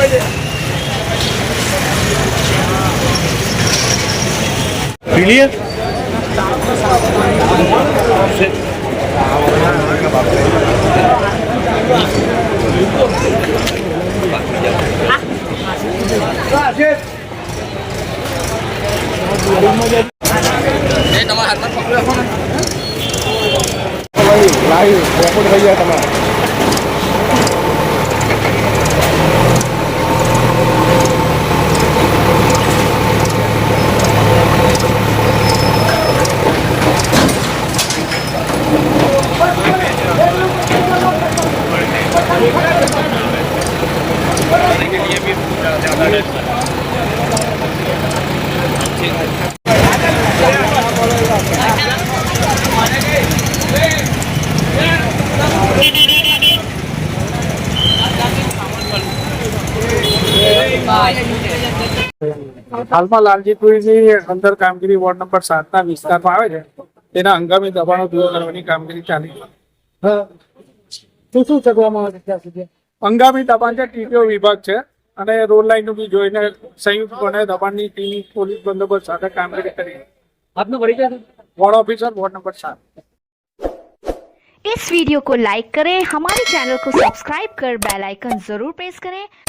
clear તમારા હાથમાં પકડ્યો લાવી રેકોર્ડ થઈ ગયા તમારા આ માટે માટે અમે પૂરો લગાડેલા છે આલપા લાલજી પૂરીથી અંદર કામગીરી વોર્ડ નંબર 720 કા તો આવે છે તેના હંગામી દવાનો દૂર કરવાની કામગીરી ચાલી હ શું શું ચડવામાં આવે ત્યાં સુધી હંગામી દબાણ છે ટીપીઓ વિભાગ છે અને રોડ લાઇનનું બી જોઈને સંયુક્તપણે દબાણની ટીમ પોલીસ બંદોબસ્ત સાથે કામગીરી કરી આપનો પરિચય વોર્ડ ઓફિસર વોર્ડ નંબર सात इस वीडियो को लाइक करें हमारे चैनल को सब्सक्राइब कर बेल आइकन जरूर प्रेस करें